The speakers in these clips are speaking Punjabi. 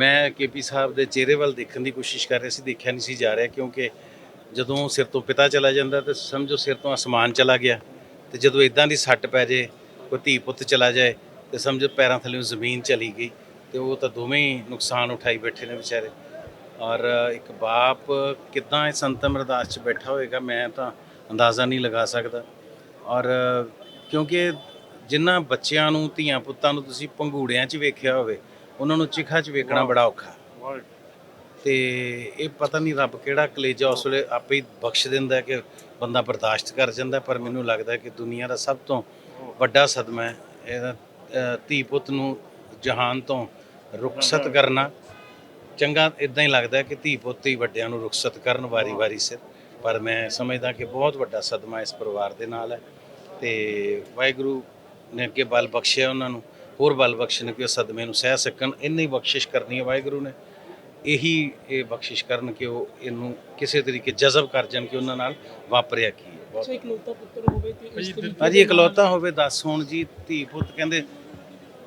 ਮੈਂ ਕੇਪੀ ਸਾਹਿਬ ਦੇ ਚਿਹਰੇ ਵੱਲ ਦੇਖਣ ਦੀ ਕੋਸ਼ਿਸ਼ ਕਰ ਰਿਹਾ ਸੀ, ਦੇਖਿਆ ਨਹੀਂ ਸੀ ਜਾ ਰਿਹਾ, ਕਿਉਂਕਿ ਜਦੋਂ ਸਿਰ ਤੋਂ ਪਿਤਾ ਚਲਾ ਜਾਂਦਾ ਤੇ ਸਮਝੋ ਸਿਰ ਤੋਂ ਅਸਮਾਨ ਚਲਾ ਗਿਆ ਤੇ ਜਦੋਂ ਇਦਾਂ ਦੀ ਸੱਟ ਪੈ ਜੇ, ਕੋਈ ਧੀ ਪੁੱਤ ਚਲਾ ਜਾਏ ਤੇ ਸਮਝੋ ਪੈਰਾਂ ਥੱਲੇ ਜ਼ਮੀਨ ਚਲੀ ਗਈ ਤੇ ਉਹ ਤਾਂ ਦੋਵੇਂ ਹੀ ਨੁਕਸਾਨ ਉਠਾਈ ਬੈਠੇ ਨੇ ਵਿਚਾਰੇ। ਔਰ ਇੱਕ ਬਾਪ ਕਿਦਾਂ ਇਸ ਅੰਤਮ ਅਰਦਾਸ 'ਚ ਬੈਠਾ ਹੋਏਗਾ, ਮੈਂ ਤਾਂ ਅੰਦਾਜ਼ਾ ਨਹੀਂ ਲਗਾ ਸਕਦਾ। ਔਰ ਕਿਉਂਕਿ ਜਿਨ੍ਹਾਂ ਬੱਚਿਆਂ ਨੂੰ, ਧੀਆਂ ਪੁੱਤਾਂ ਨੂੰ ਤੁਸੀਂ ਪੰਘੂੜਿਆਂ 'ਚ ਵੇਖਿਆ ਹੋਵੇ ਉਹਨਾਂ ਨੂੰ ਚਿਖਾ 'ਚ ਵੇਖਣਾ ਬੜਾ ਔਖਾ। ਤੇ ਇਹ ਪਤਾ ਨਹੀਂ ਰੱਬ ਕਿਹੜਾ ਕਲੇਜਾ ਉਸ ਵੇਲੇ ਆਪੇ ਹੀ ਬਖਸ਼ ਦਿੰਦਾ ਕਿ ਬੰਦਾ ਬਰਦਾਸ਼ਤ ਕਰ ਜਾਂਦਾ ਪਰ ਮੈਨੂੰ ਲੱਗਦਾ ਕਿ ਦੁਨੀਆ ਦਾ ਸਭ ਤੋਂ ਵੱਡਾ ਸਦਮਾ ਹੈ, ਇਹਦਾ ਧੀ ਪੁੱਤ ਨੂੰ ਜਹਾਨ ਤੋਂ ਰੁਖਸਤ ਕਰਨਾ। ਚੰਗਾ ਇਦਾਂ ਹੀ ਲੱਗਦਾ ਕਿ ਧੀ ਪੁੱਤ ਹੀ ਵੱਡਿਆਂ ਨੂੰ ਰੁਖਸਤ ਕਰਨ ਵਾਰੀ-ਵਾਰੀ ਸਿਰ। ਪਰ ਮੈਂ ਸਮਝਦਾ ਕਿ ਬਹੁਤ ਵੱਡਾ ਸਦਮਾ ਇਸ ਪਰਿਵਾਰ ਦੇ ਨਾਲ ਹੈ। ਤੇ ਵਾਹਿਗੁਰੂ ਨੇ ਅੱਗੇ ਬਲ ਬਖਸ਼ਿਆ ਉਹਨਾਂ ਨੂੰ। ਹੋਰ ਬਲ ਬਖਸ਼ਣ ਕਿ ਉਹ ਸਦਮੇ ਨੂੰ ਸਹਿ ਸਕਣ ਇੰਨੀ ਬਖਸ਼ਿਸ਼ ਕਰਨੀ ਹੈ ਵਾਹਿਗੁਰੂ ਨੇ। ਇਹੀ ਇਹ ਬਖਸ਼ਿਸ਼ ਕਰਨ ਕਿ ਉਹ ਇਹਨੂੰ ਕਿਸੇ ਤਰੀਕੇ ਜਜ਼ਬ ਕਰ ਜਾਣ ਕਿ ਉਹਨਾਂ ਨਾਲ ਵਾਪਰਿਆ ਕੀ ਹੈ। ਬਹੁਤ ਅੱਛਾ ਇਕਲੌਤਾ ਪੁੱਤਰ ਹੋਵੇ ਤੇ ਇਸ ਤਰੀਕੇ ਭਾਜੀ ਇਕਲੌਤਾ ਹੋਵੇ ਦੱਸ ਹੁਣ ਜੀ ਧੀ ਪੁੱਤ ਕਹਿੰਦੇ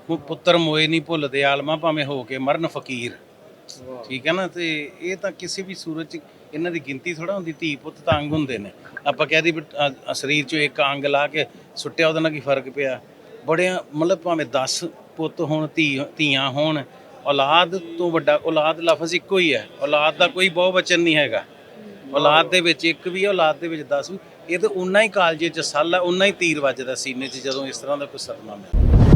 ਉਹ ਪੁੱਤਰ ਮੋਏ ਨਹੀਂ ਭੁੱਲਦੇ ਆਲਮਾ ਭਾਵੇਂ ਹੋ ਕੇ ਮਰਨ ਫਕੀਰ। ਠੀਕ ਹੈ ਨਾ? ਤੇ ਇਹ ਤਾਂ ਕਿਸੇ ਵੀ ਸੂਰਤ ਚ ਇਹਨਾਂ ਦੀ ਗਿਣਤੀ ਥੋੜਾ ਹੁੰਦੀ ਧੀ ਪੁੱਤ ਤਾਂ ਅੰਗ ਹੁੰਦੇ ਨੇ। ਆਪਾਂ ਕਹਿ ਦੀ ਸਰੀਰ ਚੋਂ ਇੱਕ ਅੰਗ ਲਾ ਕੇ ਸੁੱਟਿਆ ਉਹਦੇ ਨਾਲ ਕੀ ਫ਼ਰਕ ਪਿਆ? ਬੜਿਆਂ ਮਤਲਬ ਭਾਵੇਂ 10 ਪੁੱਤ ਹੋਣ ਧੀ ਧੀਆਂ ਹੋਣ ਔਲਾਦ ਤੋਂ ਵੱਡਾ ਔਲਾਦ ਲਫ਼ਜ਼ ਇੱਕੋ ਹੀ ਹੈ। ਔਲਾਦ ਦਾ ਕੋਈ ਬਹੁ ਵਚਨ ਨਹੀਂ ਹੈਗਾ। ਔਲਾਦ ਦੇ ਵਿੱਚ ਇੱਕ ਵੀ ਹੈ, ਔਲਾਦ ਦੇ ਵਿੱਚ 10 ਵੀ। ਇਹ ਤਾਂ ਉਨਾ ਹੀ ਕਾਲਜੇ ਚ ਸੱਲ ਹੈ ਉਨਾ ਹੀ ਤੀਰ ਵੱਜਦਾ ਸੀਨੇ 'ਚ ਜਦੋਂ ਇਸ ਤਰ੍ਹਾਂ ਦਾ ਕੋਈ ਸਦਮਾ ਮਿਲਦਾ